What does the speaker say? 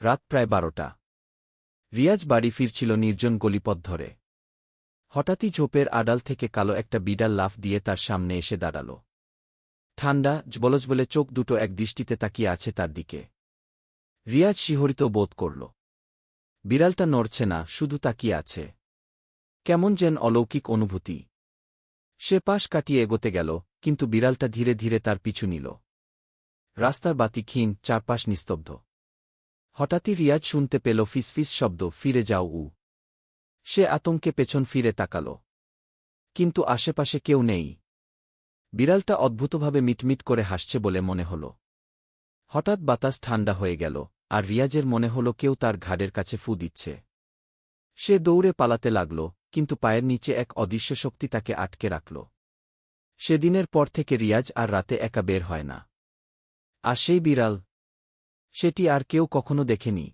রাত প্রায় বারোটা। রিয়াজ বাড়ি ফিরছিল নির্জন গলিপথ ধরে। হঠাৎই ঝোপের আড়াল থেকে কালো একটা বিড়াল লাফ দিয়ে তার সামনে এসে দাঁড়াল। ঠান্ডা জবলজ বলে চোখ দুটো এক দৃষ্টিতে তাকিয়ে আছে তার দিকে। রিয়াজ শিহরিত বোধ করল, বিড়ালটা নড়ছে না, শুধু তাকিয়ে আছে। কেমন যেন অলৌকিক অনুভূতি। সে পাশ কাটিয়ে এগোতে গেল, কিন্তু বিড়ালটা ধীরে ধীরে তার পিছু নিল। রাস্তার বাতি ক্ষীণ, চারপাশ নিস্তব্ধ। হঠাৎই রিয়াজ শুনতে পেল ফিসফিস শব্দ, ফিরে যাও, উ। সে আতঙ্কে পেছন ফিরে তাকাল। কিন্তু আশেপাশে কেউ নেই। বিড়ালটা অদ্ভুতভাবে মিটমিট করে হাসছে বলে মনে হল। হঠাৎ বাতাস ঠান্ডা হয়ে গেল, আর রিয়াজের মনে হল কেউ তার ঘাড়ের কাছে ফু দিচ্ছে। সে দৌড়ে পালাতে লাগল, কিন্তু পায়ের নিচে এক অদৃশ্য শক্তি তাকে আটকে রাখল। সেদিনের পর থেকে রিয়াজ আর রাতে একা বের হয় না। আর সেই বিড়াল সেটি আর কেউ কখনো দেখেনি।